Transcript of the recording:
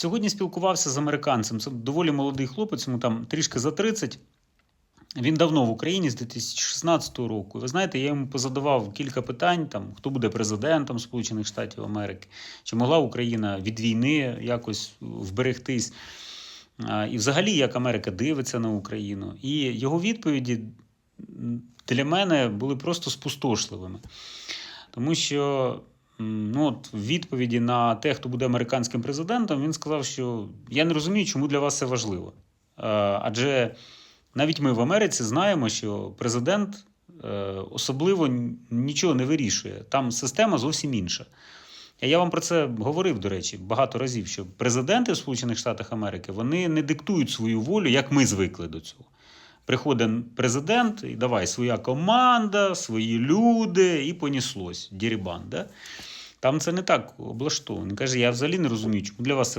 Сьогодні спілкувався з американцем. Це доволі молодий хлопець, йому там трішки за 30. Він давно в Україні з 2016 року. Ви знаєте, я йому позадавав кілька питань: там, хто буде президентом Сполучених Штатів Америки, чи могла Україна від війни якось вберегтись, і взагалі як Америка дивиться на Україну. І його відповіді для мене були просто спустошливими. Тому що ну, от, відповіді на те, хто буде американським президентом, він сказав, що я не розумію, чому для вас це важливо. Е, Адже навіть ми в Америці знаємо, що президент е, особливо нічого не вирішує. Там система зовсім інша. Я вам про це говорив, до речі, багато разів, що президенти в Сполучених Штатах Америки вони не диктують свою волю, як ми звикли до цього. Приходить президент, і давай своя команда, свої люди, і поніслось. Дірібан. Да? Там це не так облаштовано. Каже, я взагалі не розумію, чому для вас це